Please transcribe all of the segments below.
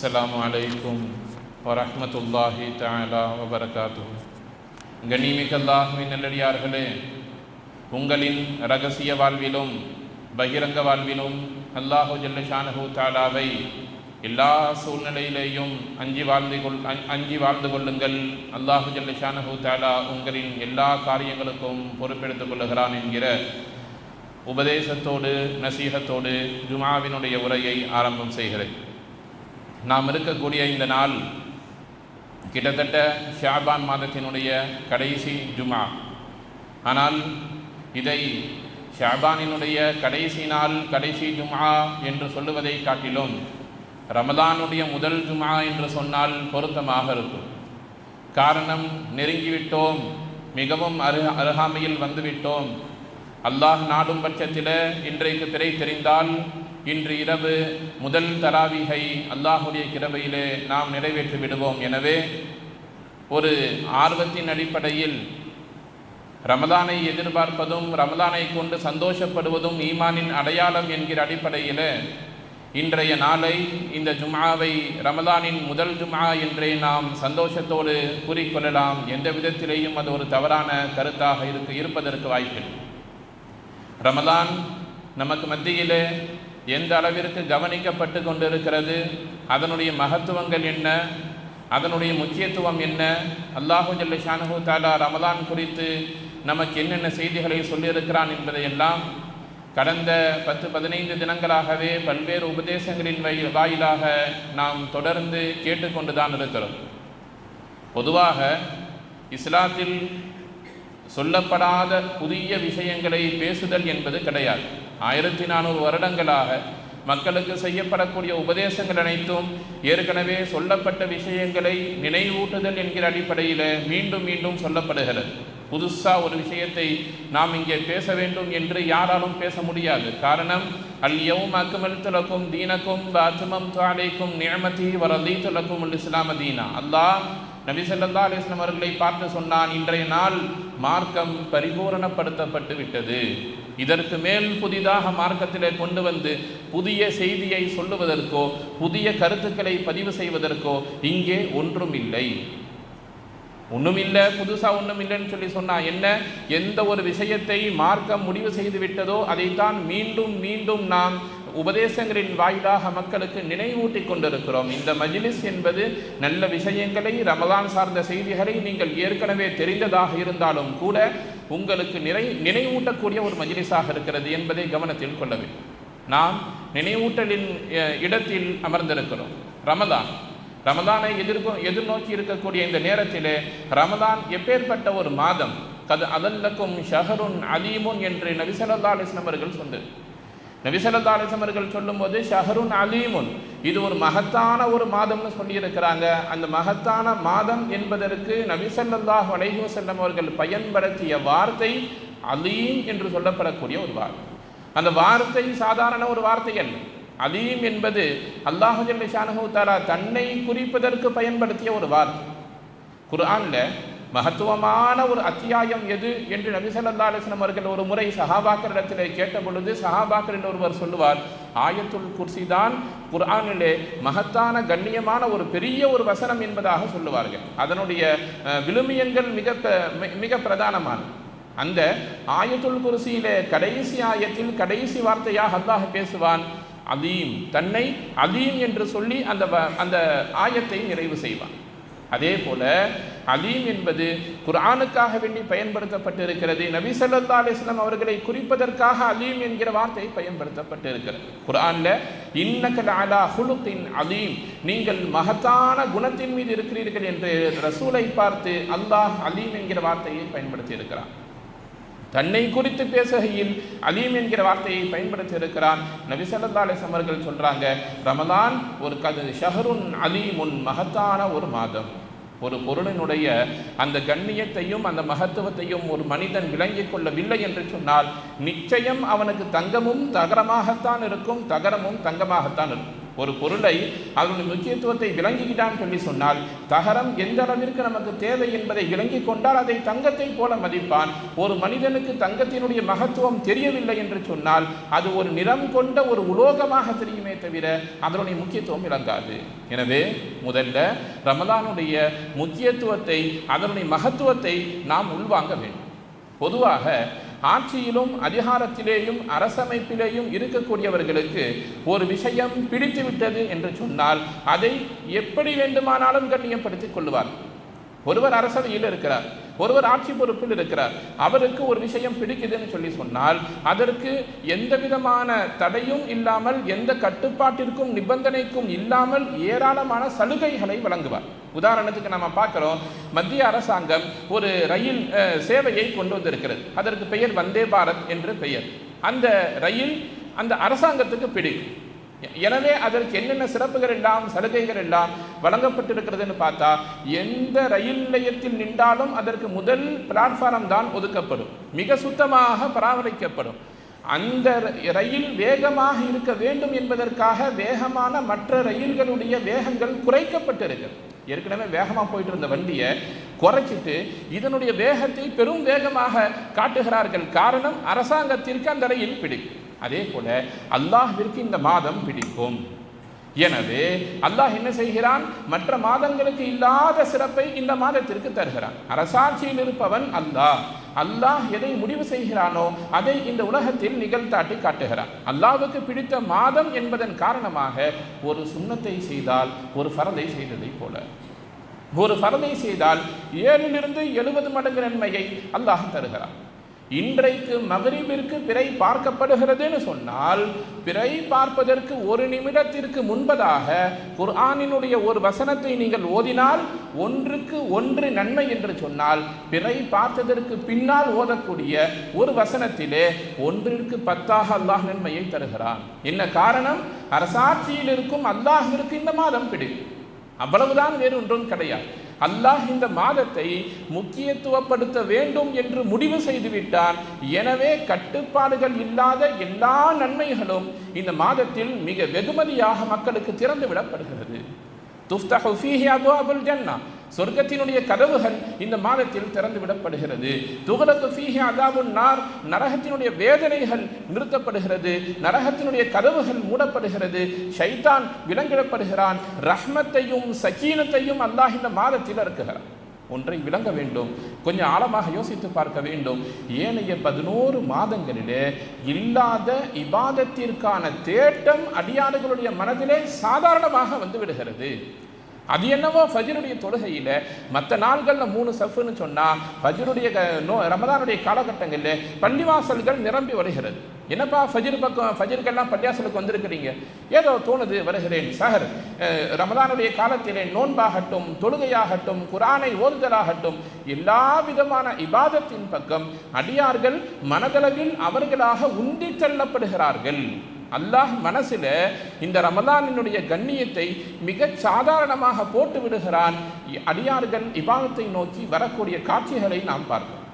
அஸ்ஸலாமு அலைக்கும் வரஹ்மத்துல்லாஹி தஆலா வபரகாத்து கண்ணிமிக்க அல்லாஹ்வின் நல்லடியார்களே உங்களின் ரகசிய வாழ்விலும் பகிரங்க வாழ்விலும் அல்லாஹு ஜல்லஷானஹு தாலாவை எல்லா சூழ்நிலையிலேயும் அஞ்சி வாழ்ந்து கொள் அஞ்சி வாழ்ந்து கொள்ளுங்கள். அல்லாஹு ஜல்லஷானஹு தாலா உங்களின் எல்லா காரியங்களுக்கும் பொறுப்பெடுத்துக் கொள்ளுகிறான் என்கிற உபதேசத்தோடு நசீகத்தோடு ஜுமாவினுடைய உரையை ஆரம்பம் செய்கிறேன். நாம் இருக்கக்கூடிய இந்த நாள் கிட்டத்தட்ட ஷாபான் மாதத்தினுடைய கடைசி ஜுமா. ஆனால் இதை ஷாபானினுடைய கடைசி நாள் கடைசி ஜுமா என்று சொல்லுவதை காட்டிலும் ரமதானுடைய முதல் ஜுமா என்று சொன்னால் பொருத்தமாக இருக்கும். காரணம் நெருங்கிவிட்டோம் மிகவும் அரு அருகாமையில் வந்துவிட்டோம். அல்லாஹ் நாடும் பட்சத்தில் இன்றைக்கு திரை தெரிந்தால் இன்று இரவு முதல் தராவிகை அல்லாஹுடைய கிரவையிலே நாம் நிறைவேற்றி விடுவோம். எனவே ஒரு ஆர்வத்தின் அடிப்படையில் ரமதானை எதிர்பார்ப்பதும் ரமதானை கொண்டு சந்தோஷப்படுவதும் ஈமானின் அடையாளம் என்கிற அடிப்படையில் இன்றைய நாளை இந்த ஜும்ஆவை ரமதானின் முதல் ஜும்ஆ என்றே நாம் சந்தோஷத்தோடு கூறிக்கொள்ளலாம். எந்த விதத்திலேயும் அது ஒரு தவறான கருத்தாக இருக்கு இருப்பதற்கு வாய்ப்பில்லை. ரமதான் நமக்கு மத்தியிலே எந்த அளவிற்கு கவனிக்கப்பட்டு கொண்டிருக்கிறது? அதனுடைய மகத்துவங்கள் என்ன? அதனுடைய முக்கியத்துவம் என்ன? அல்லாஹு ஜல்ல ஷானஹு தாலா ரமதான் குறித்து நமக்கு என்னென்ன செய்திகளை சொல்லியிருக்கிறான் என்பதையெல்லாம் கடந்த பத்து பதினைந்து தினங்களாகவே பல்வேறு உபதேசங்களின் வயி- வாயிலாக நாம் தொடர்ந்து கேட்டுக்கொண்டு தான் இருக்கிறோம். பொதுவாக இஸ்லாத்தில் சொல்லப்படாத புதிய விஷயங்களை பேசுதல் என்பது கிடையாது. ஆயிரத்தி நானூறு வருடங்களாக மக்களுக்கு செய்யப்படக்கூடிய உபதேசங்கள் அனைத்தும் ஏற்கனவே சொல்லப்பட்ட விஷயங்களை நினைவூட்டுதல் என்கிற அடிப்படையில் மீண்டும் மீண்டும் சொல்லப்படுகிறது. புதுசாக ஒரு விஷயத்தை நாம் இங்கே பேச வேண்டும் என்று யாராலும் பேச முடியாது. காரணம் அல் யௌம் அக்மல்து தீனக்கும் அத்மம் துவாலைக்கும் நியமதி வரதீத்து லக்கும் இஸ்லாம தீனா. அல்லாஹ் நபி ஸல்லல்லாஹு அவர்களை பார்த்து சொன்னான் இன்றைய நாள் மார்க்கம் பரிபூரணப்படுத்தப்பட்டு விட்டது. இதற்கு மேல் புதிதாக மார்க்கத்திலே கொண்டு வந்து புதிய செய்தியை சொல்லுவதற்கோ புதிய கருத்துக்களை பதிவு செய்வதற்கோ இங்கே ஒன்றும் இல்லை ஒன்றும் இல்லை புதுசாக ஒன்றும் இல்லைன்னு சொல்லி சொன்னால் என்ன? எந்த ஒரு விஷயத்தை மார்க்கம் முடிவு செய்து விட்டதோ அதைத்தான் மீண்டும் மீண்டும் நாம் உபதேசங்களின் வாயிலாக மக்களுக்கு நினைவூட்டி கொண்டிருக்கிறோம். இந்த மஜிலிஸ் என்பது நல்ல விஷயங்களை ரமதான் சார்ந்த செய்திகளை நீங்கள் ஏற்கனவே தெரிந்ததாக இருந்தாலும் கூட உங்களுக்கு நிறை நினைவூட்டக்கூடிய ஒரு மஜிலிஸாக இருக்கிறது என்பதை கவனத்தில் கொள்ள வேண்டும். நாம் நினைவூட்டலின் இடத்தில் அமர்ந்திருக்கிறோம். ரமதான். ரமதானை எதிர்கோ எதிர்நோக்கி இருக்கக்கூடிய இந்த நேரத்திலே ரமதான் எப்பேற்பட்ட ஒரு மாதம் கது அதல்லக்கும் ஷஹருன் அலீமுன் என்று நபிசல்லா அலிஸ்லாம் அவர்கள் சொன்னது. நபிசல்லா அலிஸ்லாம் அவர்கள் சொல்லும்போது ஷஹருன் அலீமுன். இது ஒரு மகத்தான ஒரு மாதம்னு சொல்லியிருக்கிறாங்க. அந்த மகத்தான மாதம் என்பதற்கு நபிசல்லாஹ் அலைஹி வஸல்லம் அவர்கள் பயன்படுத்திய வார்த்தை அலீம் என்று சொல்லப்படக்கூடிய ஒரு வார்த்தை. அந்த வார்த்தை சாதாரண ஒரு வார்த்தை அல்ல. அலீம் என்பது அல்லாஹு ஜல்ல தன்னை குறிப்பதற்கு பயன்படுத்திய ஒரு வார்த்தை. குர்ஆன்ல மகத்துவமான ஒரு அத்தியாயம் எது என்று நபி அவர்கள் ஒரு முறை சஹாபாக்கரிடத்தில் கேட்ட பொழுது சஹாபாக்களில் ஒருவர் சொல்லுவார் ஆயத்துல் குர்சி தான் குர்ஆனிலே மகத்தான கண்ணியமான ஒரு பெரிய ஒரு வசனம் என்பதாக சொல்லுவார்கள். அதனுடைய விழுமியங்கள் மிக மி- மிக பிரதானமானது. அந்த ஆயத்துல் குர்சியிலே கடைசி ஆயத்தில் கடைசி வார்த்தையாக அல்லாஹ் பேசுவான் அதீம் தன்னை அதீம் என்று சொல்லி அந்த வ- அந்த ஆயத்தை நிறைவு செய்வான். அதே போல அலீம் என்பது குரானுக்காக வேண்டி பயன்படுத்தப்பட்டிருக்கிறது. நபி சல்லா அலிஸ்லாம் அவர்களை குறிப்பதற்காக அலீம் என்கிற வார்த்தை பயன்படுத்தப்பட்டிருக்கிறது. குர்ஆன்ல இன்னக அலா ஹுலுத்தின் அலீம் நீங்கள் மகத்தான குணத்தின் மீது இருக்கிறீர்கள் என்று ரசூலை பார்த்து அல்லாஹ் அலீம் என்கிற வார்த்தையை பயன்படுத்தியிருக்கிறான். தன்னை குறித்து பேசுகையில் அலீம் என்கிற வார்த்தையை பயன்படுத்தி இருக்கிறான் நபி ஸல்லல்லாஹு அலைஹி வஸல்லம் சொல்றாங்க ரமலான் ஒரு கது ஷஹருன் அலீமுன் மகத்தான ஒரு மாதம். ஒரு பொருளினுடைய அந்த கண்ணியத்தையும் அந்த மகத்துவத்தையும் ஒரு மனிதன் விளங்கிக் கொள்ளவில்லை என்று சொன்னால் நிச்சயம் அவனுக்கு தங்கமும் தகரமாகத்தான் இருக்கும் தகரமும் தங்கமாகத்தான் இருக்கும். ஒரு பொருளை அதனுடைய முக்கியத்துவத்தை விளங்கிக்கிட்டான்னு சொல்லி சொன்னால் தகரம் எந்த அளவிற்கு நமக்கு தேவை என்பதை விளங்கி கொண்டால் அதை தங்கத்தை போல மதிப்பான். ஒரு மனிதனுக்கு தங்கத்தினுடைய மகத்துவம் தெரியவில்லை என்று சொன்னால் அது ஒரு நிறம் கொண்ட ஒரு உலோகமாக தெரியுமே தவிர அதனுடைய முக்கியத்துவம் விளங்காது எனவே முதல்ல ரமதானுடைய முக்கியத்துவத்தை அதனுடைய மகத்துவத்தை நாம் உள்வாங்க வேண்டும். பொதுவாக ஆட்சியிலும் அதிகாரத்திலேயும் அரசமைப்பிலேயும் இருக்கக்கூடியவர்களுக்கு ஒரு விஷயம் பிடித்து விட்டது என்று சொன்னால் அதை எப்படி வேண்டுமானாலும் கண்ணியப்படுத்திக் கொள்வார். ஒருவர் அரசவையில் இருக்கிறார் ஒருவர் ஆட்சி பொறுப்பில் இருக்கிறார் அவருக்கு ஒரு விஷயம் பிடிக்குதுன்னு சொல்லி சொன்னால் அதற்கு எந்த விதமான தடையும் இல்லாமல் எந்த கட்டுப்பாட்டிற்கும் நிபந்தனைக்கும் இல்லாமல் ஏராளமான சலுகைகளை வழங்குவார். உதாரணத்துக்கு நம்ம பார்க்குறோம் மத்திய அரசாங்கம் ஒரு ரயில் சேவையை கொண்டு வந்திருக்கிறது. அதற்கு பெயர் வந்தே பாரத் என்று பெயர். அந்த ரயில் அந்த அரசாங்கத்துக்கு பிடிக்கும். எனவே அதற்கு என்னென்ன சிறப்புகள் எல்லாம் சலுகைகள் எல்லாம் வழங்கப்பட்டிருக்கிறதுன்னு பார்த்தா எந்த ரயில் நிலையத்தில் நின்றாலும் அதற்கு முதல் பிளாட்ஃபாரம் தான் ஒதுக்கப்படும். மிக சுத்தமாக பராமரிக்கப்படும். அந்த ர- ரயில் வேகமாக இருக்க வேண்டும் என்பதற்காக வேகமான மற்ற ரயில்களுடைய வேகங்கள் குறைக்கப்பட்டிருக்கு ஏற்கனவே வேகமாக போயிட்டு இருந்த வண்டியை குறைச்சிட்டு இதனுடைய வேகத்தை பெரும் வேகமாக காட்டுகிறார்கள். காரணம் அரசாங்கத்திற்கு அந்த ரயில் பிடிக்கும். அதே போல அல்லாஹிற்கு இந்த மாதம் பிடிக்கும். எனவே அல்லாஹ் என்ன செய்கிறான்? மற்ற மாதங்களுக்கு இல்லாத சிறப்பை இந்த மாதத்திற்கு தருகிறான். அரசாட்சியில் இருப்பவன் அல்லாஹ். அல்லாஹ் எதை முடிவு செய்கிறானோ அதை இந்த உலகத்தில் நிகழ்த்தாட்டி காட்டுகிறான். அல்லாஹுக்கு பிடித்த மாதம் என்பதன் காரணமாக ஒரு சுண்ணத்தை செய்தால் ஒரு ஃபரதை செய்ததைப் போல. ஒரு ஃபரதை செய்தால் ஏழிலிருந்து எழுபது மடங்கு நன்மையை அல்லாஹ் தருகிறான். இன்றைக்கு மகரிபிற்கு பிறை பார்க்கப்படுகிறதுன்னு சொன்னால் பிறை பார்ப்பதற்கு ஒரு நிமிடத்திற்கு முன்பதாக குர்ஆனினுடைய ஒரு வசனத்தை நீங்கள் ஓதினால் ஒன்றுக்கு ஒன்று நன்மை என்று சொன்னால் பிறை பார்த்ததற்கு பின்னால் ஓதக்கூடிய ஒரு வசனத்திலே ஒன்றிற்கு பத்தாக அல்லாஹ் நன்மையை தருகிறான். என்ன காரணம்? அரசாட்சியில் இருக்கும் அல்லாஹிற்கு இந்த மாதம் பிடிக்கும். அவ்வளவுதான் வேறு ஒன்றும் கிடையாது. அல்லாஹ் இந்த மாதத்தை முக்கியத்துவப்படுத்த வேண்டும் என்று முடிவு செய்துவிட்டான். எனவே கட்டுப்பாடுகள் இல்லாத எல்லா நன்மைகளும் இந்த மாதத்தில் மிக வெகுமதியாக மக்களுக்கு திறந்து விடப்படுகிறது துஃப்தஹு ஃபீஹி அபுல் ஜன்னா. சொர்க்கத்தினுடைய கதவுகள் இந்த மாதத்தில் திறந்து விடப்படுகிறது துகலக்கு ஃபீஹி அதாபுன் நார் நரகத்தினுடைய வேதனைகள் நிறுத்தப்படுகிறது. நரகத்தினுடைய கதவுகள் மூடப்படுகிறது. ஷைத்தான் விலங்கிடப்படுகிறான். ரஹ்மத்தையும் சக்கீனத்தையும் அல்லாஹ் இந்த மாதத்தில் இருக்குகிறான் ஒன்றை விளங்க வேண்டும். கொஞ்சம் ஆழமாக யோசித்து பார்க்க வேண்டும். ஏனைய பதினோரு மாதங்களிலே இல்லாத இபாதத்திற்கான தேட்டம் அடியாறுகளுடைய மனதிலே சாதாரணமாக வந்து விடுகிறது. அது என்னவோ ஃபஜருடைய தொழுகையில் மற்ற நாள்களில் மூணு சஃப்னு சொன்னால் ஃபஜருடைய க- நோ ரமதானுடைய காலகட்டங்களில் பள்ளிவாசல்கள் நிரம்பி வருகிறது. என்னப்பா ஃபஜிர் பக்கம் ஃபஜ்ருக்கெல்லாம் பள்ளிவாசலுக்கு வந்திருக்கிறீங்க? ஏதோ தோணுது வருகிறேன் சஹர் ரமதானுடைய காலத்திலே நோன்பாகட்டும் தொழுகையாகட்டும் குரானை ஓதுதலாகட்டும் எல்லா விதமான இபாதத்தின் பக்கம் அடியார்கள் மனதளவில் அவர்களாக உந்தி தள்ளப்படுகிறார்கள். அல்லாஹ் மனசில் இந்த ரமதானினுடைய கண்ணியத்தை மிக சாதாரணமாக போட்டு விடுகிறான். அடியார்கள் இபாதத்தை நோக்கி வரக்கூடிய காட்சிகளை நாம் பார்க்கிறோம்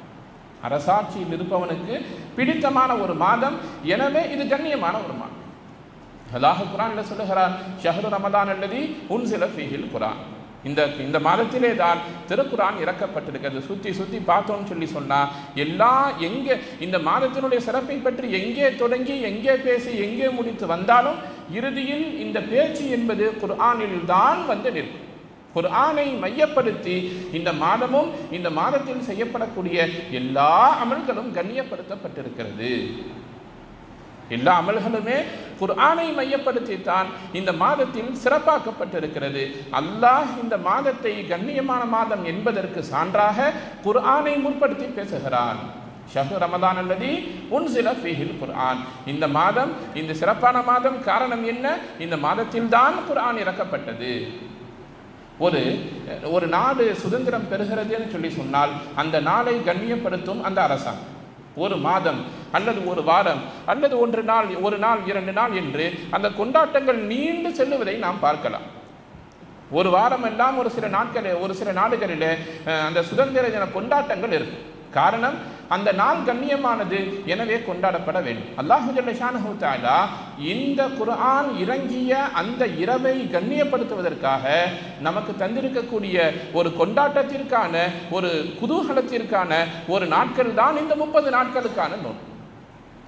அரசாட்சியில் இருப்பவனுக்கு பிடித்தமான ஒரு மாதம். எனவே இது கண்ணியமான ஒரு மாதம். அல்லாஹ் குரான்ல சொல்லுகிறார்? ஷஹரு ரமதான் அல்லது உன்சில ஃபீஹில் குரான். இந்த இந்த மாதத்திலே தான் திருக்குரான் இறக்கப்பட்டிருக்கிறது. சுற்றி சுற்றி பார்த்தோம்னு சொல்லி சொன்னால் எல்லா எங்கே இந்த மாதத்தினுடைய சிறப்பை பற்றி எங்கே தொடங்கி எங்கே பேசி எங்கே முடித்து வந்தாலும் இறுதியில் இந்த பேச்சு என்பது குர்ஆனில் தான் வந்து நிற்கும். குர்ஆனை மையப்படுத்தி இந்த மாதமும் இந்த மாதத்தில் செய்யப்படக்கூடிய எல்லா அமல்களும் கண்ணியப்படுத்தப்பட்டிருக்கிறது. எல்லா அமல்களுமே குர்ஆனை மையப்படுத்தித்தான் இந்த மாதத்தில் சிறப்பாக்கப்பட்டிருக்கிறது. அல்லாஹ் இந்த மாதத்தை கண்ணியமான மாதம் என்பதற்கு சான்றாக குர்ஆனை முற்படுத்தி பேசுகிறான். ஷஹு ரமதான் அல்லது உன் சில ஃபீஹில் குர்ஆன். இந்த மாதம் இந்த சிறப்பான மாதம் காரணம் என்ன? இந்த மாதத்தில் தான் குர்ஆன் இறக்கப்பட்டது. ஒரு ஒரு நாடு சுதந்திரம் பெறுகிறதுன்னு சொல்லி சொன்னால் அந்த நாளை கண்ணியப்படுத்தும் அந்த அரசாங்கம். ஒரு மாதம் அல்லது ஒரு வாரம் அல்லது ஒன்று நாள் ஒரு நாள் இரண்டு நாள் என்று அந்த கொண்டாட்டங்கள் நீண்டு செல்லுவதை நாம் பார்க்கலாம். ஒரு வாரம் எல்லாம் ஒரு சில நாட்களில் ஒரு சில நாடுகளில் அந்த சுதந்திர தின கொண்டாட்டங்கள் இருக்கும். காரணம் அந்த நாள் கண்ணியமானது எனவே கொண்டாடப்பட வேண்டும். அல்லாஹு ஜல்லஷானஹு தஆலா இந்த குர்ஆன் இறங்கிய அந்த இரவை கண்ணியப்படுத்துவதற்காக நமக்கு தந்திருக்கக்கூடிய ஒரு கொண்டாட்டத்திற்கான ஒரு குதூகலத்திற்கான ஒரு நாட்கள் தான் இந்த முப்பது நாட்களுக்கான நோன்பு.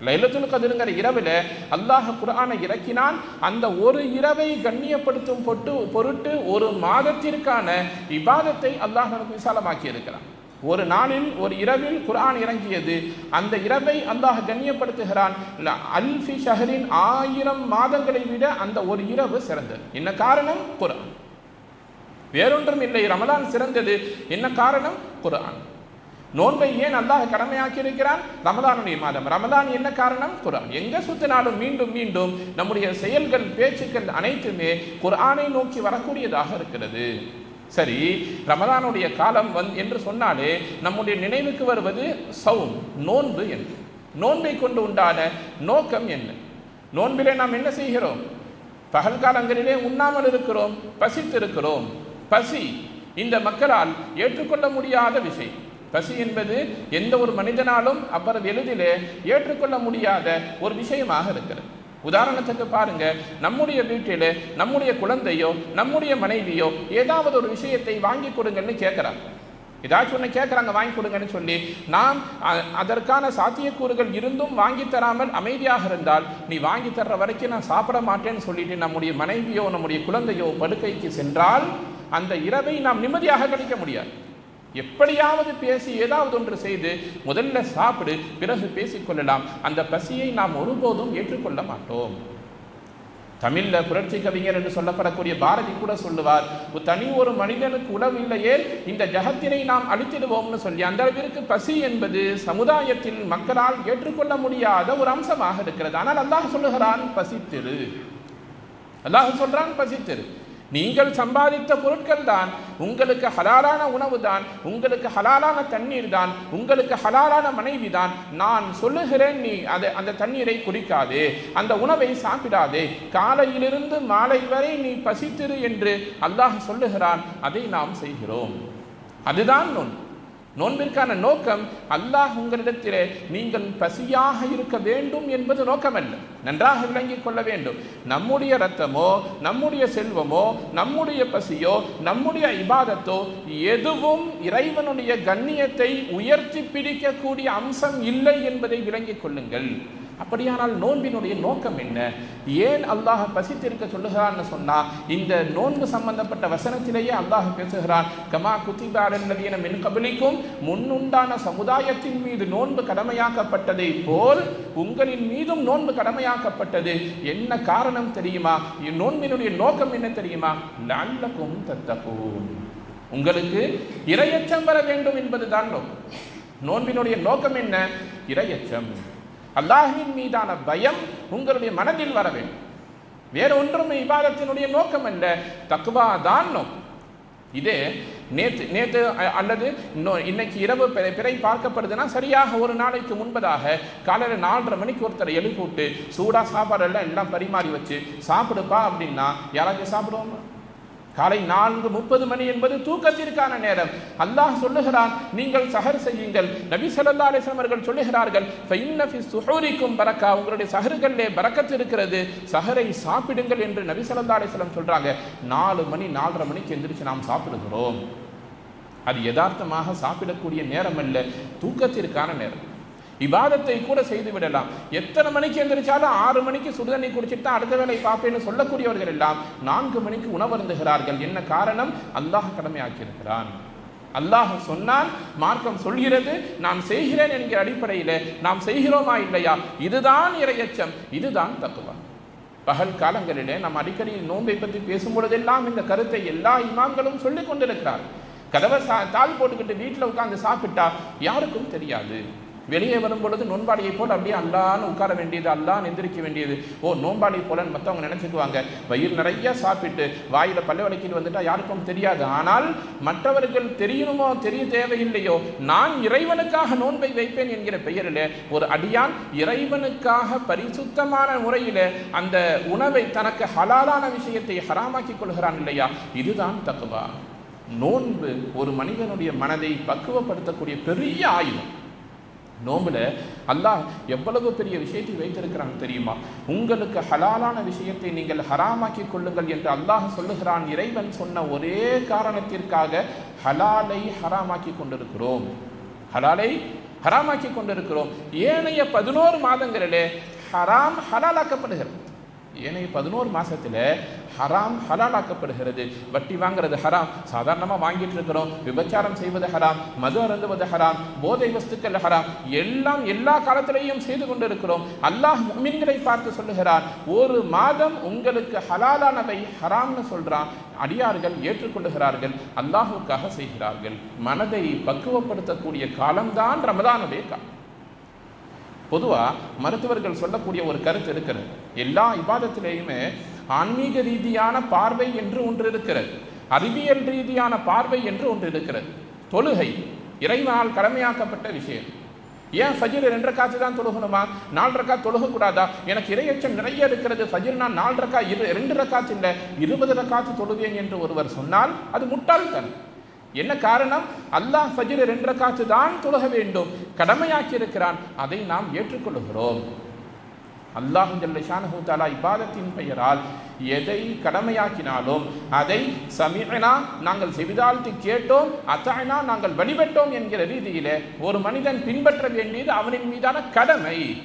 லைலத்துல் கதிருங்கிற இரவில் அல்லாஹ் குரானை இறக்கினான் அந்த ஒரு இரவை கண்ணியப்படுத்தும் பொட்டு பொருட்டு ஒரு மாதத்திற்கான இபாதத்தை அல்லாஹ் நமக்கு விசாலமாக்கி இருக்கிறான் ஒரு நாளில் ஒரு இரவில் குர்ஆன் இறங்கியது. அந்த இரவை அல்லாஹ் கண்ணியப்படுத்துகிறான். அல்ஃபி ஷஹரின் ஆயிரம் மாதங்களை விட அந்த ஒரு இரவு சிறந்தது. என்ன காரணம்? குரான் வேறொன்றும் இல்லை. ரமலான் சிறந்தது. என்ன காரணம்? குரான் நோன்பை ஏன் அல்லாஹ் கடமையாக்கி இருக்கிறான் ரமதானுடைய மாதம். ரமதான் என்ன காரணம்? குரான் எங்க சுத்தினாலும் மீண்டும் மீண்டும் நம்முடைய செயல்கள் பேச்சுக்கள் அனைத்துமே குர்ஆனை நோக்கி வரக்கூடியதாக இருக்கிறது. சரி ரமதானுடைய காலம் வந் என்று சொன்னாலே நம்முடைய நினைவுக்கு வருவது சவும் நோன்பு என்று. நோன்பை கொண்டு உண்டான நோக்கம் என்ன? நோன்பிலே நாம் என்ன செய்கிறோம்? பகல் காலங்களிலே உண்ணாமல் இருக்கிறோம் பசித்திருக்கிறோம். பசி இந்த மக்களால் ஏற்றுக்கொள்ள முடியாத விஷயம் பசி என்பது எந்த ஒரு மனிதனாலும் அப்புறம் எளிதிலே ஏற்றுக்கொள்ள முடியாத ஒரு விஷயமாக இருக்கிறது. உதாரணத்துக்கு பாருங்க நம்முடைய வீட்டில் நம்முடைய குழந்தையோ நம்முடைய மனைவியோ ஏதாவது ஒரு விஷயத்தை வாங்கி கொடுங்கன்னு கேட்குறாங்க. ஏதாச்சும் ஒன்று கேட்குறாங்க வாங்கி கொடுங்கன்னு சொல்லி நாம் அதற்கான சாத்தியக்கூறுகள் இருந்தும் வாங்கி தராமல் அமைதியாக இருந்தால் நீ வாங்கி தர்ற வரைக்கும் நான் சாப்பிட மாட்டேன்னு சொல்லிட்டு நம்முடைய மனைவியோ நம்முடைய குழந்தையோ படுக்கைக்கு சென்றால் அந்த இரவை நாம் நிம்மதியாக கழிக்க முடியாது. எப்படியாவது பேசி ஏதாவது ஒன்று செய்து முதல்ல சாப்பிடு பிறகு பேசிக்கொள்ளலாம் அந்த பசியை நாம் ஒருபோதும் ஏற்றுக்கொள்ள மாட்டோம். தமிழில் புரட்சி கவிஞர் என்று சொல்லப்படக்கூடிய பாரதி கூட சொல்லுவார் தனி ஒரு மனிதனுக்கு உணவு இல்லையே இந்த ஜகத்தினை நாம் அழித்திடுவோம்னு சொல்லி. அந்த அளவிற்கு பசி என்பது சமுதாயத்தில் மக்களால் ஏற்றுக்கொள்ள முடியாத ஒரு அம்சமாக இருக்கிறது. ஆனால் அல்லாஹ் சொல்லுகிறான் பசித்திரு. அல்லாஹ் சொல்றான் பசித்திரு. நீங்கள் சம்பாதித்த பொருட்கள் தான் உங்களுக்கு ஹலாலான உணவு தான் உங்களுக்கு ஹலாலான தண்ணீர் தான் உங்களுக்கு ஹலாலான மனைவி தான். நான் சொல்லுகிறேன் நீ அதை அந்த தண்ணீரை குடிக்காதே அந்த உணவை சாப்பிடாதே. காலையிலிருந்து மாலை வரை நீ பசித்திரு என்று அல்லாஹ் சொல்லுகிறான். அதை நாம் செய்கிறோம். அதுதான் நோன்பு. நோன்பிற்கான நோக்கம் அல்லாஹ் உங்களிடத்திலே நீங்கள் பசியாக இருக்க வேண்டும் என்பது நோக்கமல்ல. நன்றாக விளங்கிக் கொள்ள வேண்டும். நம்முடைய ரத்தமோ நம்முடைய செல்வமோ நம்முடைய பசியோ நம்முடைய இபாதத்தோ எதுவும் இறைவனுடைய கண்ணியத்தை உயர்த்தி பிடிக்கக்கூடிய அம்சம் இல்லை என்பதை விளங்கிக் கொள்ளுங்கள். அப்படியானால் நோன்பினுடைய நோக்கம் என்ன? ஏன் அல்லாஹ் பசித்திருக்க சொல்லுகிறான்னு சொன்னால் இந்த நோன்பு சம்பந்தப்பட்ட வசனத்திலேயே அல்லாஹ் பேசுகிறான் கமா குத்திபாரன் மின் கபலிக்கும் முன்னுண்டான சமுதாயத்தின் மீது நோன்பு கடமையாக்கப்பட்டதை போல் உங்களின் மீதும் நோன்பு கடமையாக்கப்பட்டது. என்ன காரணம் தெரியுமா? நோன்பினுடைய நோக்கம் என்ன தெரியுமா? நல்லக்கும் தத்தகும் உங்களுக்கு இரையச்சம் வர வேண்டும் என்பதுதான் நோக்கம் நோன்பினுடைய நோக்கம் என்ன? இரையச்சம். அல்லாஹின் மீதான பயம் உங்களுடைய மனதில் வர வேண்டும். வேறு ஒன்றும் இபாதத்தினுடைய நோக்கம் அல்ல தக்குவா தான் நோக்கம். இதே நேற்று நேற்று அல்லது இன்னொ- இன்னைக்கு இரவு பிறை பிறை பார்க்கப்படுதுன்னா சரியாக ஒரு நாளைக்கு முன்பதாக காலையில் நாலரை மணிக்கு ஒருத்தரை எழுப்பிவிட்டு சூடாக சாப்பாடெல்லாம் சாப்பாடு எல்லாம் எல்லாம் பரிமாறி வச்சு சாப்பிடுப்பா அப்படின்னா யாராச்சும் சாப்பிடுவோமா காலை நான்கு முப்பது மணி என்பது தூக்கத்திற்கான நேரம். அல்லாஹ் சொல்லுகிறான் நீங்கள் சஹர் செய்யுங்கள். நபி சல்லா அலைஹி அவர்கள் சொல்லுகிறார்கள் சுஹூரிக்கும் பரக்கா. உங்களுடைய சஹர்களே பரக்கத்து இருக்கிறது. சஹரை சாப்பிடுங்கள் என்று நபி சல்லா அலைஹி சொல்றாங்க. நாலு மணி நாலரை மணிக்கு எந்திரிச்சு நாம் சாப்பிடுகிறோம். அது யதார்த்தமாக சாப்பிடக்கூடிய நேரம் அல்ல தூக்கத்திற்கான நேரம். விவாதத்தை கூட செய்து விடலாம். எத்தனை மணிக்கு எந்திரிச்சாலும் ஆறு மணிக்கு சுடுதண்ணி குடிச்சிட்டு தான் அடுத்த வேலை பார்ப்பேன்னு சொல்லக்கூடியவர்கள் எல்லாம் நான்கு மணிக்கு உணவருந்துகிறார்கள். என்ன காரணம்? அல்லாஹ் கடமையாக்கியிருக்கிறான். அல்லாஹ் சொன்னால் மார்க்கம் சொல்கிறது நான் செய்கிறேன் என்கிற அடிப்படையில் நாம் செய்கிறோமா இல்லையா? இதுதான் இரையச்சம். இதுதான் தத்துவா பகல் காலங்களிலே நாம் அடிக்கடி நோன்பை பற்றி பேசும் பொழுதெல்லாம் இந்த கருத்தை எல்லா இமாம்களும் சொல்லிக் கொண்டிருக்கிறார் கதவை சா தாள் போட்டுக்கிட்டு வீட்டில் உட்காந்து சாப்பிட்டா யாருக்கும் தெரியாது. வெளியே வரும் பொழுது நோன்பாளியை போல் அப்படியே அல்லான்னு உட்கார வேண்டியது அல்லான்னு எந்திரிக்க வேண்டியது. ஓ நோன்பாளி போலன்னு மற்றவங்க நினைச்சுக்குவாங்க. வயிறு நிறைய சாப்பிட்டு வாயில பல்ல விளக்கிட்டு வந்துட்டா யாருக்கும் தெரியாது. ஆனால் மற்றவர்கள் தெரியணுமோ தெரிய தேவையில்லையோ நான் இறைவனுக்காக நோன்பை வைப்பேன் என்கிற பெயரில் ஒரு அடியான் இறைவனுக்காக பரிசுத்தமான முறையில் அந்த உணவை தனக்கு ஹலாலான விஷயத்தை ஹராமாக்கி கொள்கிறான் இல்லையா? இதுதான் தக்குவா நோன்பு ஒரு மனிதனுடைய மனதை பக்குவப்படுத்தக்கூடிய பெரிய ஆயுதம். நோம்புல அல்லாஹ் எவ்வளவு பெரிய விஷயத்தை வைத்திருக்கிறான் தெரியுமா? உங்களுக்கு ஹலாலான விஷயத்தை நீங்கள் ஹராமாக்கி கொள்ளுங்கள் என்று அல்லாஹ் சொல்லுகிறான். இறைவன் சொன்ன ஒரே காரணத்திற்காக ஹலாலை ஹராமாக்கி கொண்டிருக்கிறோம். ஹலாலை ஹராமாக்கி கொண்டிருக்கிறோம். ஏனைய பதினோரு மாதங்களிலே ஹராம் ஹலாலாக்கப்படுகிறது. ஏனைய பதினோரு மாசத்துல ஹராம் ஹலாலாக்கப்படுகிறது. வட்டி வாங்குறது ஹராம். சாதாரணமாக வாங்கிட்டு இருக்கிறோம். விபச்சாரம் செய்வது ஹராம். மது அருந்துவது ஹராம். போதை வஸ்துக்கள் ஹராம். எல்லாம் எல்லா காலத்திலேயும் செய்து கொண்டிருக்கிறோம். அல்லாஹ் மீன்களை பார்த்து சொல்லுகிறார் ஒரு மாதம் உங்களுக்கு ஹலாலானவை ஹராம்னு சொல்றான். அடியார்கள் ஏற்றுக்கொள்ளுகிறார்கள். அல்லாஹுக்காக செய்கிறார்கள். மனதை பக்குவப்படுத்தக்கூடிய காலம்தான் ரமதானுடைய காலம். பொதுவாக மருத்துவர்கள் சொல்லக்கூடிய ஒரு கருத்து இருக்கிறது. எல்லா இபாதத்திலேயுமே ஆன்மீக ரீதியான பார்வை என்று ஒன்று இருக்கிறது. அறிவியல் ரீதியான பார்வை என்று ஒன்று இருக்கிறது. தொழுகை இறைவனால் கடமையாக்கப்பட்ட விஷயம். ஏன் ஃபஜிர் ரெண்டு ரக்காத்து தான் தொழுகணுமா? நாலு ரக்கா தொழுகக்கூடாதா? எனக்கு இரையச்சம் நிறைய இருக்கிறது. ஃபஜிர் நான் நாலு ரக்கா இரு ரெண்டு ரக்காத்து இல்லை இருபது ரக்காத்து தொழுவேன் என்று ஒருவர் சொன்னால் அது முட்டாள்தன் என்ன காரணம்? அல்லாஹ் ஃபஜிர் ரெண்டு ரக்காத்து தான் தொழுக வேண்டும். கடமையாக்கி இருக்கிறான் அதை நாம் ஏற்றுக்கொள்கிறோம். அல்லாஹு ஜல்லஷானஹு தாலா இபாதத்தின் பெயரால் எதை கடமையாக்கினாலும் அதை சமீனா நாங்கள் செவிதாழ்த்து கேட்டோம் அத்தாயினா நாங்கள் வழிபட்டோம் என்கிற ரீதியிலே ஒரு மனிதன் பின்பற்ற வேண்டியது அவனின் மீதான கடமை.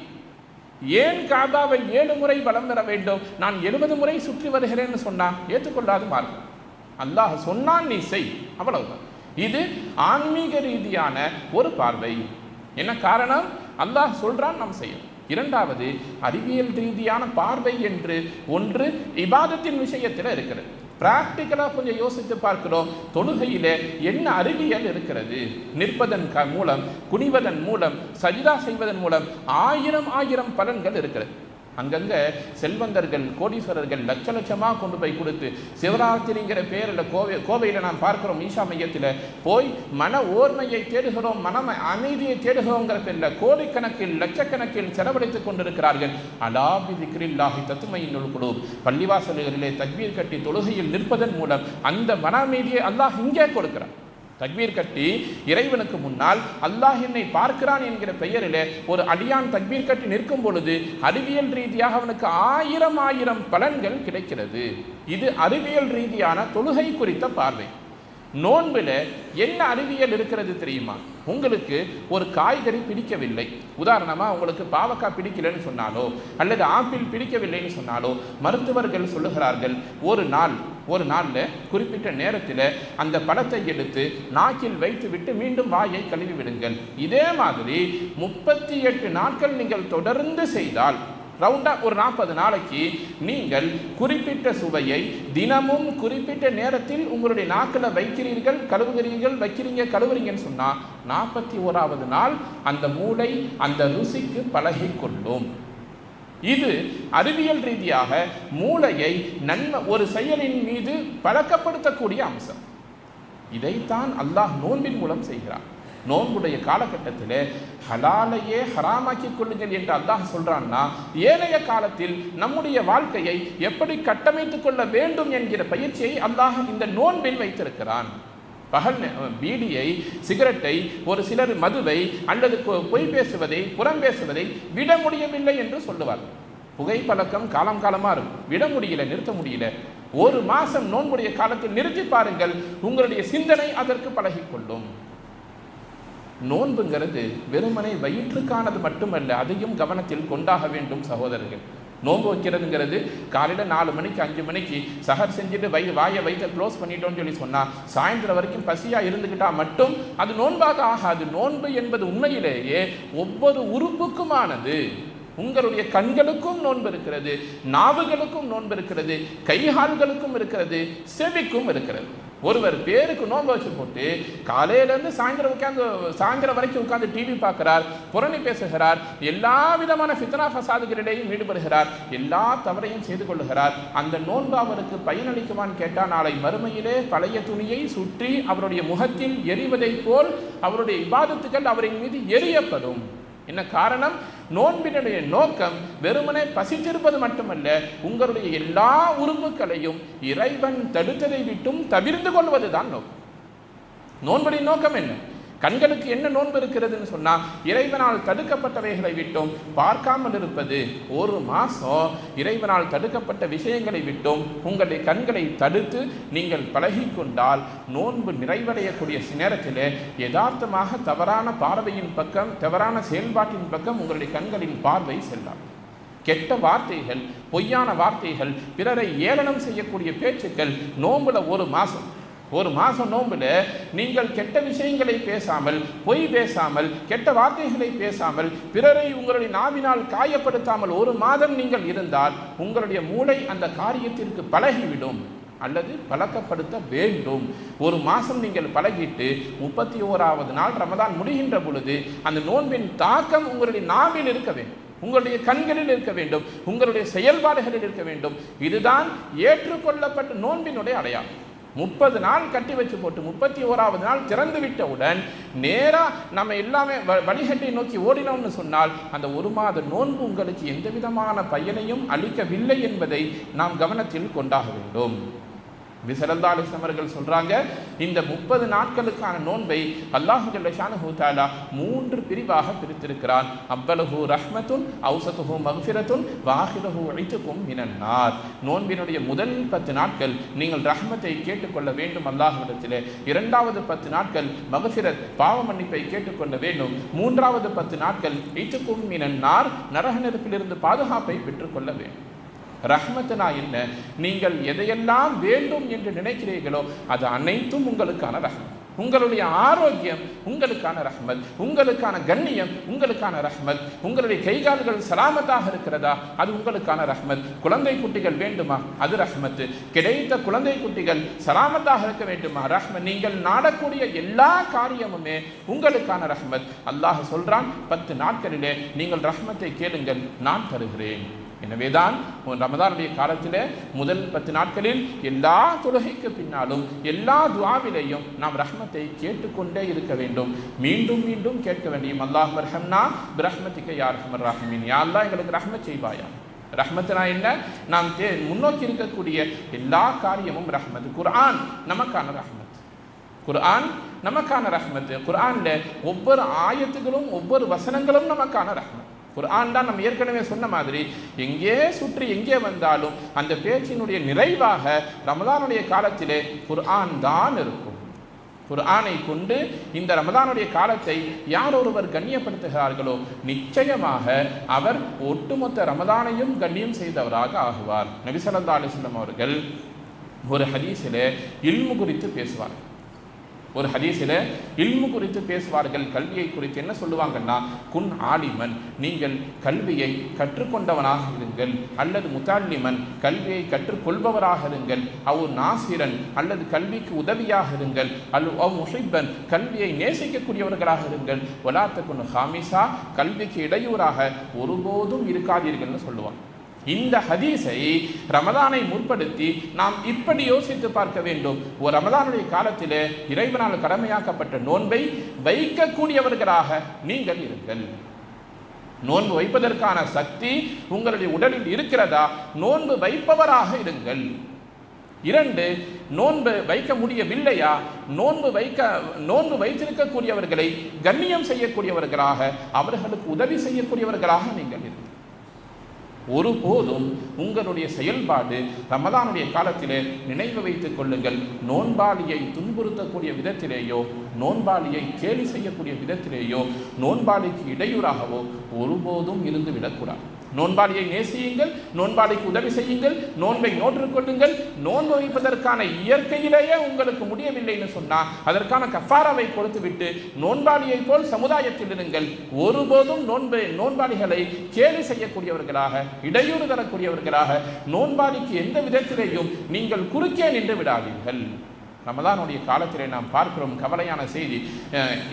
ஏன் காபாவை ஏழு முறை வளம் பெற வேண்டும்? நான் எழுபது முறை சுற்றி வருகிறேன்னு சொன்னான் ஏற்றுக்கொள்ளாது மார்க்கம். அல்லாஹ் சொன்னான் நீ செய். அவ்வளவுதான். இது ஆன்மீக ரீதியான ஒரு பார்வை. என்ன காரணம்? அல்லாஹ் சொல்கிறான் நாம் செய்யணும். இரண்டாவது அறிவியல் ரீதியான பார்வை என்று ஒன்று இபாதத்தின் விஷயத்தில் இருக்கிறது. பிராக்டிக்கலாக கொஞ்சம் யோசித்து பார்க்கிறோம் தொழுகையில் என்ன அறிவியல் இருக்கிறது? நிற்பதன் க மூலம் குனிவதன் மூலம் சஜிதா செய்வதன் மூலம் ஆயிரம் ஆயிரம் பலன்கள் இருக்கிறது. அங்கங்கே செல்வந்தர்கள் கோடீஸ்வரர்கள் லட்ச லட்சமாக கொண்டு போய் கொடுத்து சிவராத்திரிங்கிற பேரில் கோவை கோவையில் நாம் பார்க்கிறோம் ஈஷா மையத்தில் போய் மன ஓர்மையை தேடுகிறோம் மன அமைதியை தேடுகிறோங்கிற பேரில் கோடிக்கணக்கில் லட்சக்கணக்கில் செலவழித்துக் கொண்டிருக்கிறார்கள். அலாபி திக்ரில்லாஹி தத்துமையின் குழு பள்ளிவாசல்களிலே தக்வீர் கட்டி தொழுகையில் நிற்பதன் மூலம் அந்த மன அமைதியை அல்லாஹ் இங்கே கொடுக்கிறார் தக்பீர் கட்டி இறைவனுக்கு முன்னால் அல்லாஹ் என்னை பார்க்கிறான் என்கிற பெயரில் ஒரு அடியான் தக்பீர் கட்டி நிற்கும் பொழுது அறிவியல் ரீதியாக அவனுக்கு ஆயிரம் ஆயிரம் பலன்கள் கிடைக்கிறது. இது அறிவியல் ரீதியான தொழுகை குறித்த பார்வை. நோன்பில் என்ன அறிவியல் இருக்கிறது தெரியுமா? உங்களுக்கு ஒரு காய்கறி பிடிக்கவில்லை. உதாரணமாக உங்களுக்கு பாவக்காய் பிடிக்கலன்னு சொன்னாலோ அல்லது ஆப்பிள் பிடிக்கவில்லைன்னு சொன்னாலோ மருத்துவர்கள் சொல்லுகிறார்கள் ஒரு நாள் ஒரு நாளில் குறிப்பிட்ட நேரத்தில் அந்த பழத்தை எடுத்து நாக்கில் வைத்து விட்டு மீண்டும் வாயை கழுவி விடுங்கள் இதே மாதிரி முப்பத்தி எட்டு நாட்கள் நீங்கள் தொடர்ந்து செய்தால் ரவுண்டாக ஒரு நாற்பது நாளைக்கு நீங்கள் குறிப்பிட்ட சுவையை தினமும் குறிப்பிட்ட நேரத்தில் உங்களுடைய நாக்கில் வைக்கிறீர்கள் கழுவுகிறீர்கள் வைக்கிறீங்க கழுவுறீங்கன்னு சொன்னால் நாற்பத்தி ஓராவது நாள் அந்த மூளை அந்த ருசிக்கு பழகி கொள்ளும் இது அறிவியல் ரீதியாக மூளையை நன்மை ஒரு செயலின் மீது பழக்கப்படுத்தக்கூடிய அம்சம். இதைத்தான் அல்லாஹ் நோன்பின் மூலம் செய்கிறார் நோன்புடைய காலகட்டத்தில் ஹலாலையே ஹராமாக்கி கொள்ளுங்கள் என்று அல்லாஹ் சொல்கிறான்னா ஏனைய காலத்தில் நம்முடைய வாழ்க்கையை எப்படி கட்டமைத்து கொள்ள வேண்டும் என்கிற பயிற்சியை அல்லாஹ் இந்த நோன்பில் வைத்திருக்கிறான். பகல் பீடியை சிகரெட்டை ஒரு சிலர் மதுவை அல்லது பொ- பொய் பேசுவதை புறம் பேசுவதை விட முடியவில்லை என்று சொல்லுவார். புகைப்பழக்கம் காலம் காலமாக இருக்கும். விட முடியல நிறுத்த முடியல. ஒரு மாதம் நோன்புடைய காலத்தில் நிறுத்தி பாருங்கள். உங்களுடைய சிந்தனை அதற்கு பழகிக்கொள்ளும். நோன்புங்கிறது வெறுமனை வயிற்றுக்கானது மட்டுமல்ல அதையும் கவனத்தில் கொண்டாக வேண்டும் சகோதரர்கள். நோன்பு வைக்கிறதுங்கிறது காலையில் நாலு மணிக்கு அஞ்சு மணிக்கு சஹர் செஞ்சுட்டு வை வாயை வயிற்ற க்ளோஸ் பண்ணிட்டோம்னு சொல்லி சொன்னால் சாயந்தரம் வரைக்கும் பசியாக இருந்துக்கிட்டால் மட்டும் அது நோன்பாக ஆகாது. நோன்பு என்பது உண்மையிலேயே ஒவ்வொரு உறுப்புக்குமானது. உங்களுடைய கண்களுக்கும் நோன்பு இருக்கிறது நாவுகளுக்கும் நோன்பு இருக்கிறது கைகால்களுக்கும் இருக்கிறது செவிக்கும் இருக்கிறது. ஒருவர் பேருக்கு நோன்பு வச்சு போட்டு காலையிலேருந்து சாயந்தரம் உட்காந்து சாயந்தரம் வரைக்கும் உட்காந்து டிவி பார்க்கிறார் புரணி பேசுகிறார் எல்லா விதமான ஃபித்னா ஃபசாதுகளிடையும் ஈடுபடுகிறார் எல்லா தவறையும் செய்து கொள்ளுகிறார். அந்த நோன்பு அவருக்கு பயனளிக்குமான்னு கேட்டால் நாளை மறுமையிலே பழைய துணியை சுற்றி அவருடைய முகத்தில் எரிவதைப் போல் அவருடைய விவாதத்துக்கள் அவரின் மீது எரியப்படும். என்ன காரணம்? நோன்பினுடைய நோக்கம் வெறுமனே பசித்திருப்பது மட்டுமல்ல உங்களுடைய எல்லா உறுப்புகளையும் இறைவன் தடுத்ததை விட்டும் தவிர்த்து கொள்வதுதான் நோக்கம். நோன்புடைய நோக்கம் என்ன? கண்களுக்கு என்ன நோன்பு இருக்கிறதுன்னு சொன்னால் இறைவனால் தடுக்கப்பட்டவைகளை விட்டும் பார்க்காமல் இருப்பது ஒரு மாதம் இறைவனால் தடுக்கப்பட்ட விஷயங்களை விட்டும் உங்களுடைய கண்களை தடுத்து நீங்கள் பழகி கொண்டால் நோன்பு நிறைவடையக்கூடிய நேரத்தில் யதார்த்தமாக தவறான பார்வையின் பக்கம் தவறான செயல்பாட்டின் பக்கம் உங்களுடைய கண்களின் பார்வை செல்லாம். கெட்ட வார்த்தைகள் பொய்யான வார்த்தைகள் பிறரை ஏளனம் செய்யக்கூடிய பேச்சுக்கள் நோம்புல ஒரு மாதம் ஒரு மாதம் நோம்பில் நீங்கள் கெட்ட விஷயங்களை பேசாமல் பொய் பேசாமல் கெட்ட வார்த்தைகளை பேசாமல் பிறரை உங்களுடைய நாவினால் காயப்படுத்தாமல் ஒரு மாதம் நீங்கள் இருந்தால் உங்களுடைய மூளை அந்த காரியத்திற்கு பழகிவிடும் அல்லது பழக்கப்படுத்த வேண்டும். ஒரு மாதம் நீங்கள் பழகிட்டு முப்பத்தி ஓராவது நாள் ரமதான் முடிகின்ற பொழுது அந்த நோன்பின் தாக்கம் உங்களுடைய நாவில் இருக்க வேண்டும். உங்களுடைய கண்களில் இருக்க வேண்டும். உங்களுடைய செயல்பாடுகளில் இருக்க வேண்டும். இதுதான் ஏற்றுக்கொள்ளப்பட்ட நோன்பினுடைய அடையாளம். முப்பது நாள் கட்டி வச்சு போட்டு முப்பத்தி ஓராவது நாள் திறந்து விட்டவுடன் நேராக நம்ம எல்லாமே வ- வழிகட்டை நோக்கி ஓடினோம்னு சொன்னால் அந்த ஒரு மாத நோன்பு உங்களுக்கு எந்த விதமான பயனையும் அளிக்கவில்லை என்பதை நாம் கவனத்தில் கொண்டாக வேண்டும். விசரல்லா அலிஸ்லாம் சொல்கிறாங்க இந்த முப்பது நாட்களுக்கான நோன்பை அல்லாஹு ஜல்லஷானு தாலா மூன்று பிரிவாக பிரித்திருக்கிறான். அவ்வளஹு ரஹ்மத்துன் ஔசத்துஹு மக்ஃபிரத்துன் வாஹிரஹு அழித்துக்கும் மினன்னார் நோன்பினுடைய முதல் பத்து நாட்கள் நீங்கள் ரஹ்மத்தை கேட்டுக்கொள்ள வேண்டும் அல்லாஹ்விடத்திலே. இரண்டாவது பத்து நாட்கள் மகஃபிரத் பாவ மன்னிப்பை கேட்டுக்கொள்ள வேண்டும். மூன்றாவது பத்து நாட்கள் இத்துக்கும் மினன்னார் நரக நெருப்பிலிருந்து பாதுகாப்பை பெற்றுக்கொள்ள வேண்டும். ரஹ்மத்துனா என்ன? நீங்கள் எதையெல்லாம் வேண்டும் என்று நினைக்கிறீர்களோ அது அனைத்தும் உங்களுக்கான ரஹ்மத். உங்களுடைய ஆரோக்கியம் உங்களுக்கான ரஹ்மத். உங்களுக்கான கண்ணியம் உங்களுக்கான ரஹ்மத். உங்களுடைய கைகால்கள் சலாமத்தாக இருக்கிறதா? அது உங்களுக்கான ரஹ்மத். குழந்தை குட்டிகள் வேண்டுமா? அது ரஹ்மத்து. கிடைத்த குழந்தை குட்டிகள் சலாமத்தாக இருக்க வேண்டுமா? ரஹ்மத். நீங்கள் நாடக்கூடிய எல்லா காரியமுமே உங்களுக்கான ரஹ்மத். அல்லாஹ் சொல்றான் பத்து நாட்களிலே நீங்கள் ரஹ்மத்தை கேளுங்கள் நான் தருகிறேன். எனவேதான் ரமதானுடைய காலத்தில் முதல் பத்து நாட்களில் எல்லா தொழுகைக்கு பின்னாலும் எல்லா துவாவிலையும் நாம் ரஹ்மத்தை கேட்டுக்கொண்டே இருக்க வேண்டும். மீண்டும் மீண்டும் கேட்க வேண்டியும் அல்லாஹ் ரஹம்னா பிரஹ்மத்திக்க யார் ரஹ்மர் ராஹிமின். யாரெல்லாம் எங்களுக்கு ரஹ்மத் செய்வாயா? ரஹ்மத்னா என்ன? நாம் தே- முன்னோக்கி இருக்கக்கூடிய எல்லா காரியமும் ரஹ்மத் குர்ஆன் நமக்கான ரஹ்மத். குர்ஆன் நமக்கான ரஹ்மத் குர்ஆனில் ஒவ்வொரு ஆயத்துகளும் ஒவ்வொரு வசனங்களும் நமக்கான ரஹ்மத். குர்ஆன் தான் நம்ம ஏற்கனவே சொன்ன மாதிரி எங்கே சுற்றி எங்கே வந்தாலும் அந்த பேச்சினுடைய நிறைவாக ரமதானுடைய காலத்திலே குர்ஆன் தான் இருக்கும். குர்ஆனை கொண்டு இந்த ரமதானுடைய காலத்தை யார் ஒருவர் கண்ணியப்படுத்துகிறார்களோ நிச்சயமாக அவர் ஒட்டுமொத்த ரமதானையும் கண்ணியம் செய்தவராக ஆகுவார். நபிசல்லா அலிஸ்லாம் அவர்கள் ஒரு ஹதீஸில் இல்மு குறித்து பேசுவார் ஒரு ஹதீஸில் இல்மு குறித்து பேசுவார்கள் கல்வியை குறித்து என்ன சொல்லுவாங்கன்னா குன் ஆலிமன் நீங்கள் கல்வியை கற்றுக்கொண்டவனாக இருங்கள் அல்லது முத்தாலிமன் கல்வியை கற்றுக்கொள்பவராக இருங்கள் அவு நாசிரன் அல்லது கல்விக்கு உதவியாக இருங்கள் அல்லு அவ் முஹிப்பன் கல்வியை நேசிக்கக்கூடியவர்களாக இருங்கள் ஒலாத்தகுன் ஹாமிசா கல்விக்கு இடையூறாக ஒருபோதும் இருக்காதீர்கள்னு சொல்லுவான் இந்த ஹதீஸை ரமதானை முற்படுத்தி நாம் இப்படி யோசித்து பார்க்க வேண்டும். ஒரு ரமதானுடைய காலத்திலே இறைவனால் கடமையாக்கப்பட்ட நோன்பை வைக்கக்கூடியவர்களாக நீங்கள் இருங்கள். நோன்பு வைப்பதற்கான சக்தி உங்களுடைய உடலில் இருக்கிறதா? நோன்பு வைப்பவராக இருங்கள். இரண்டு நோன்பு வைக்க முடியவில்லையா? நோன்பு வைக்க நோன்பு வைத்திருக்கக்கூடியவர்களை கண்ணியம் செய்யக்கூடியவர்களாக அவர்களுக்கு உதவி செய்யக்கூடியவர்களாக நீங்கள் இருங்கள். ஒருபோதும் உங்களுடைய செயல்பாடு ரமதானுடைய காலத்திலே நினைவு வைத்துக் கொள்ளுங்கள். நோன்பாளியை துன்புறுத்தக்கூடிய விதத்திலேயோ நோன்பாளியை கேலி செய்யக்கூடிய விதத்திலேயோ நோன்பாளிக்கு இடையூறாகவோ ஒருபோதும் இருந்து விடக்கூடாது. நோன்பாளியை நேசியுங்கள் நோன்பாளிக்கு உதவி செய்யுங்கள் நோன்பை நோற்றுக்கொள்ளுங்கள் நோன்பு வைப்பதற்கான இயற்கையிலேயே உங்களுக்கு முடியவில்லைன்னு சொன்னால் அதற்கான கஃபாராவை கொடுத்துவிட்டு நோன்பாளியை போல் சமுதாயத்தில் இருங்கள். ஒருபோதும் நோன்பு நோன்பாளிகளை கேலி செய்யக்கூடியவர்களாக இடையூறு தரக்கூடியவர்களாக நோன்பாளிக்கு எந்த விதத்திலேயும் நீங்கள் குறுக்கே நின்று விடாதீர்கள். ரமதானுடைய காலத்திலே நாம் பார்க்கிறோம் கவலையான செய்தி.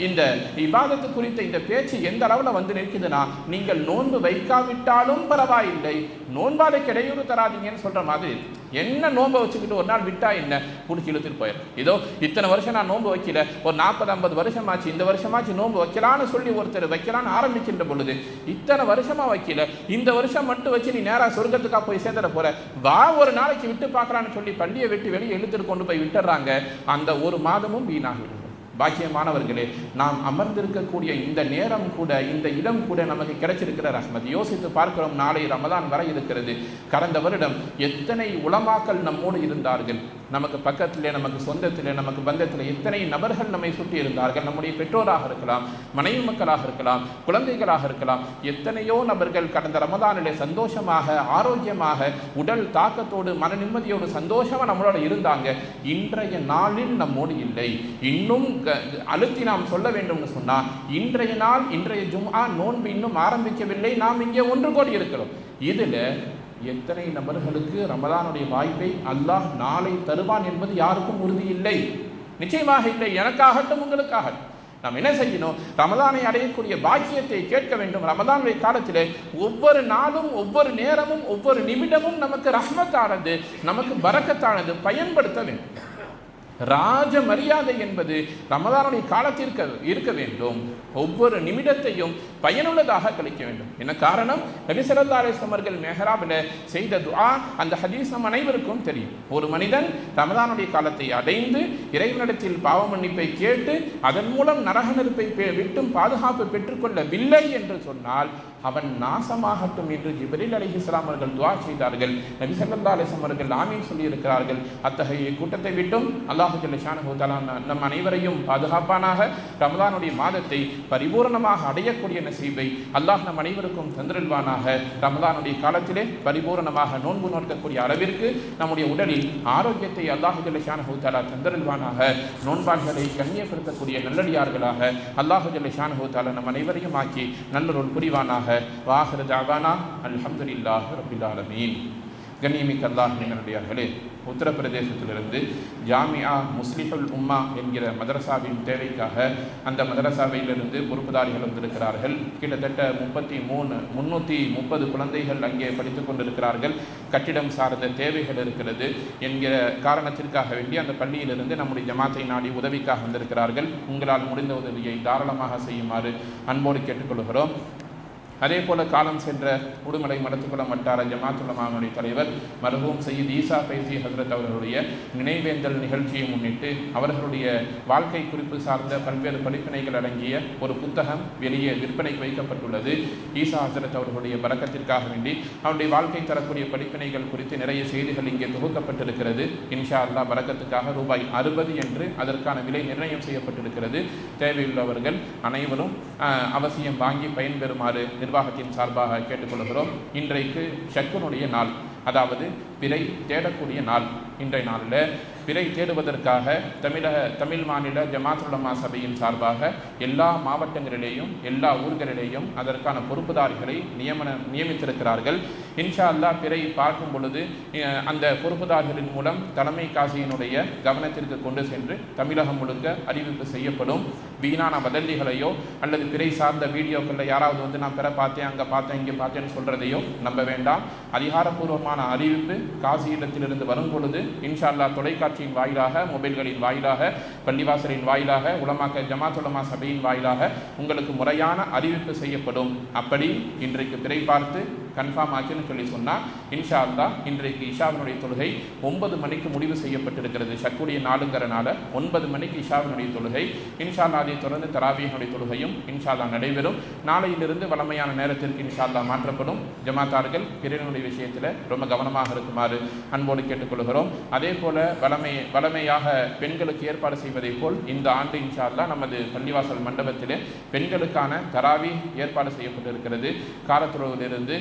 இந்த விவாதத்து குறித்த இந்த பேச்சு எந்த அளவில் வந்து நிற்குதுன்னா நீங்கள் நோன்பு வைக்காவிட்டாலும் பரவாயில்லை நோன்பாலைக்கு இடையூறு தராதீங்கன்னு சொல்கிற மாதிரி என்ன நோன்பை வச்சுக்கிட்டு ஒரு நாள் விட்டா என்ன? பிடிச்சி இழுத்துட்டு போயிடும் இதோ இத்தனை வருஷம் நான் நோன்பு வைக்கல. ஒரு நாற்பது ஐம்பது வருஷமாச்சு இந்த வருஷமாச்சு நோன்பு வைக்கலான்னு சொல்லி ஒருத்தர் வைக்கலான்னு ஆரம்பிக்கின்ற பொழுது இத்தனை வருஷமா வைக்கல. இந்த வருஷம் மட்டும் வச்சு நீ நேராக சொர்க்கத்துக்காக போய் சேர்ந்துட போற. வா ஒரு நாளைக்கு விட்டு பார்க்கலான்னு சொல்லி பள்ளியை விட்டு வெளியே இழுத்துட்டு கொண்டு போய் விட்டுறாங்க அந்த ஒரு மாதமும் வீணாகிடும் பாக்கியமானவர்களே நாம் அமர்ந்திருக்கக்கூடிய இந்த நேரம் கூட இந்த இடம் கூட நமக்கு கிடைச்சிருக்கிற ரஹ்மத். யோசித்து பார்க்கிறோம் நாளை ரமதான் வர இருக்கிறது. கடந்த வருடம் எத்தனை உளமாக்கல் நம்மோடு இருந்தார்கள்? நமக்கு பக்கத்திலே நமக்கு சொந்தத்திலே நமக்கு பந்தத்திலே எத்தனை நபர்கள் நம்மை சுற்றி இருந்தார்கள்? நம்முடைய பெற்றோராக இருக்கலாம் மனைவி மக்களாக இருக்கலாம் குழந்தைகளாக இருக்கலாம். எத்தனையோ நபர்கள் கடந்த ரமதானிலே சந்தோஷமாக ஆரோக்கியமாக உடல் தாக்கத்தோடு மன நிம்மதியோடு சந்தோஷமாக நம்மளோட இருந்தாங்க. இன்றைய நாளில் நம்மோடு இல்லை. இன்னும் க- அழுத்தி நாம் சொல்ல வேண்டும்னு சொன்னால் இன்றைய நாள் இன்றைய ஜும்ஆ நோன்பு இன்னும் ஆரம்பிக்கவில்லை. நாம் இங்கே ஒன்று கோடி இருக்கிறோம். இதில் எத்தனை நபர்களுக்கு ரமதானுடைய வாய்ப்பை அல்லாஹ் நாளை தருவான் என்பது யாருக்கும் உறுதி இல்லை நிச்சயமாக இல்லை. எனக்காகட்டும் உங்களுக்காகட்டும். நாம் என்ன செய்யணும்? ரமதானை அடையக்கூடிய பாக்கியத்தை கேட்க வேண்டும். ரமதானுடைய காலத்தில் ஒவ்வொரு நாளும் ஒவ்வொரு நேரமும் ஒவ்வொரு நிமிடமும் நமக்கு ரஹ்மத்தானது நமக்கு பரக்கத்தானது பயன்படுத்த வேண்டும். ராஜ மரியாதை என்பது ரமதானுடைய காலத்திற்கு இருக்க வேண்டும். ஒவ்வொரு நிமிடத்தையும் பயனுள்ளதாக கழிக்க வேண்டும். என்ன காரணம்? நபி ஸல்லல்லாஹு அவர்கள் மெஹராபில் செய்த துஆ அந்த ஹதீஸ் நம் அனைவருக்கும் தெரியும். ஒரு மனிதன் ரமதானுடைய காலத்தை அடைந்து இறைவனிடத்தில் பாவ மன்னிப்பை கேட்டு அதன் மூலம் நரக நெருப்பை பெ- விட்டும் பாதுகாப்பு பெற்றுக்கொள்ளவில்லை என்று சொன்னால் அவன் நாசமாகட்டும் என்று ஜிபரில் அலி இஸ்லாம் அவர்கள் துவா செய்தார்கள். நபி ஸல்லல்லாஹு அலைஹி அவர்கள் ஆமீன் சொல்லியிருக்கிறார்கள். அத்தகைய கூட்டத்தை விட்டும் அல்லாஹு ஜல்ல ந- நம் அனைவரையும் பாதுகாப்பானாக ரமதானுடைய மாதத்தை பரிபூரணமாக அடையக்கூடிய நசீபை அல்லாஹ் நம் அனைவருக்கும் தந்திருவானாக ரமதானுடைய காலத்திலே பரிபூரணமாக நோன்பு நோக்கக்கூடிய அளவிற்கு நம்முடைய உடலில் ஆரோக்கியத்தை அல்லாஹு ஜல்ல ஷானஹு தந்திருவானாக நோன்பாள்களை கண்ணியப்படுத்தக்கூடிய நல்லடியார்களாக அல்லாஹு ஜல்ல ஷானஹு நம் அனைவரையும் ஆக்கி நல்லொருள் புரிவானாக. வாஹிர தாவானா அல்ஹம்துலில்லாஹி ரப்பில் ஆலமீன். கண்ணியமிக்க அல்லாஹ் நல்லடியார்களே உத்தரப்பிரதேசத்திலிருந்து ஜாமியா முஸ்லிஹுல் உம்மா என்கிற மதரசாவின் தேவைக்காக அந்த மதரசாவையிலிருந்து பொறுப்புதாரிகள் வந்திருக்கிறார்கள். கிட்டத்தட்ட முப்பத்தி மூணு முன்னூற்றி முப்பது குழந்தைகள் அங்கே படித்து கொண்டிருக்கிறார்கள். கட்டிடம் சார்ந்த தேவைகள் இருக்கிறது என்கிற காரணத்திற்காக வேண்டி அந்த பள்ளியிலிருந்து நம்முடைய ஜமாத்தை நாடி உதவிக்காக வந்திருக்கிறார்கள். உங்களால் முடிந்த உதவியை தாராளமாக செய்யுமாறு அன்போடு கேட்டுக்கொள்கிறோம். அதே போல காலம் சென்ற உடுமலை மடத்துக்குளம் வட்டார ஜமாத்துலமாவுடைய தலைவர் மருகும் சையீத் ஈசா பைசி ஹசரத் அவர்களுடைய நினைவேந்தல் நிகழ்ச்சியை முன்னிட்டு அவர்களுடைய வாழ்க்கை குறிப்பு சார்ந்த பல்வேறு படிப்பினைகள் அடங்கிய ஒரு புத்தகம் வெளியே விற்பனைக்கு வைக்கப்பட்டுள்ளது. ஈசா ஹசரத் அவர்களுடைய பறக்கத்திற்காக வேண்டி அவருடைய வாழ்க்கை தரக்கூடிய படிப்பினைகள் குறித்து நிறைய செய்திகள் இங்கே தொகுக்கப்பட்டிருக்கிறது. இன்ஷா அல்லாஹ் பறக்கத்துக்காக ரூபாய் அறுபது என்று அதற்கான விலை நிர்ணயம் செய்யப்பட்டிருக்கிறது. தேவையுள்ளவர்கள் அனைவரும் அவசியம் வாங்கி பயன்பெறுமாறு நிர்வாகத்தின் சார்பாக கேட்டுக்கொள்கிறோம். இன்றைக்கு ஷக்குனுடைய நாள். அதாவது பிறை தேடக்கூடிய நாள். இன்றைய நாளில் பிறை தேடுவதற்காக தமிழக தமிழ் மாநில ஜமாத்துலமா சபையின் சார்பாக எல்லா மாவட்டங்களிலேயும் எல்லா ஊர்களிலேயும் அதற்கான பொறுப்புதாரிகளை நியமன நியமித்திருக்கிறார்கள். இன்ஷா அல்லாஹ் பிறை பார்க்கும் பொழுது அந்த பொறுப்புதாரிகளின் மூலம் தலைமை காசியினுடைய கவனத்திற்கு கொண்டு சென்று தமிழகம் முழுக்க அறிவிப்பு செய்யப்படும். வீணான வதந்திகளையோ அல்லது பிறை சார்ந்த வீடியோக்களில் யாராவது வந்து நான் பிற பார்த்தேன் அங்கே பார்த்தேன் இங்கே பார்த்தேன்னு சொல்கிறதையோ நம்ப வேண்டாம். அதிகாரப்பூர்வமான அறிவிப்பு காசியிடத்திலிருந்து வரும் பொழுது இன்ஷால்லா தொலைக்காட்சியின் வாயிலாக மொபைல்களின் வாயிலாக பள்ளிவாசலின் வாயிலாக உலமாக்க ஜமாத் உலமா சபையின் வாயிலாக உங்களுக்கு முறையான அறிவிப்பு செய்யப்படும். அப்படி இன்றைக்கு பிறை பார்த்து கன்ஃபார்ம் ஆச்சுன்னு சொல்லி சொன்னால் இன்ஷா அல்லா இன்றைக்கு இஷாவினுடைய தொழுகை ஒன்பது மணிக்கு முடிவு செய்யப்பட்டிருக்கிறது. ஷக்குடைய நாளுங்கிறனால ஒன்பது மணிக்கு இஷாவினுடைய தொழுகை. இன்ஷா அல்லாஹ் அதை தொடர்ந்து தராபியனுடைய தொழுகையும் இன்ஷா அல்லா நடைபெறும். நாளையிலிருந்து வளமையான நேரத்திற்கு இன்ஷா அல்லா மாற்றப்படும். ஜமாத்தார்கள் பிறனுடைய விஷயத்தில் ரொம்ப கவனமாக இருக்குமாறு அன்போடு கேட்டுக்கொள்கிறோம். அதே போல வளமை வளமையாக பெண்களுக்கு ஏற்பாடு செய்வதை போல் இந்த ஆண்டு இன்ஷா அல்லாஹ் நமது பள்ளிவாசல் மண்டபத்திலே பெண்களுக்கான தராவி ஏற்பாடு செய்யப்பட்டிருக்கிறது. காரத்துறவிலிருந்து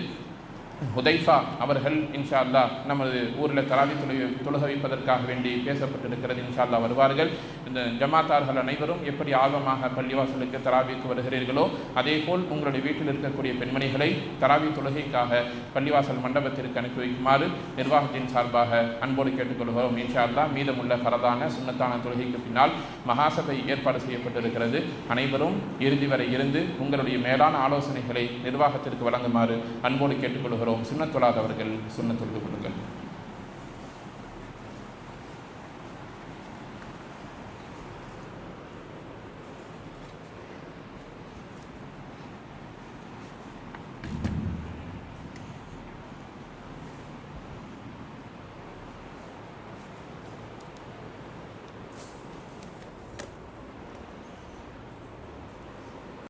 ஹுதைஃபா அவர்கள் இன்ஷா அல்லா நமது ஊரில் தராவி தொழுகை தொழுக வைப்பதற்காக வேண்டி பேசப்பட்டிருக்கிறது இன்ஷா அல்லா வருவார்கள். இந்த ஜமாத்தார்கள் அனைவரும் எப்படி ஆர்வமாக பள்ளிவாசலுக்கு தராவிக்கு வருகிறீர்களோ அதே போல் உங்களுடைய வீட்டில் இருக்கக்கூடிய பெண்மணிகளை தராவி தொழுகைக்காக பள்ளிவாசல் மண்டபத்திற்கு அனுப்பி வைக்குமாறு நிர்வாகத்தின் சார்பாக அன்போடு கேட்டுக்கொள்கிறோம். இன்ஷா அல்லா மீதமுள்ள பரதான சுண்ணத்தான தொழுகைக்கு பின்னால் மகாசபை ஏற்பாடு செய்யப்பட்டிருக்கிறது. அனைவரும் இறுதி வரை இருந்து உங்களுடைய மேலான ஆலோசனைகளை நிர்வாகத்திற்கு வழங்குமாறு அன்போடு கேட்டுக்கொள்கிறோம். சுண்ணத் தொழாதவர்கள் சுண்ணத் தொழுது கொள்ளுங்கள்.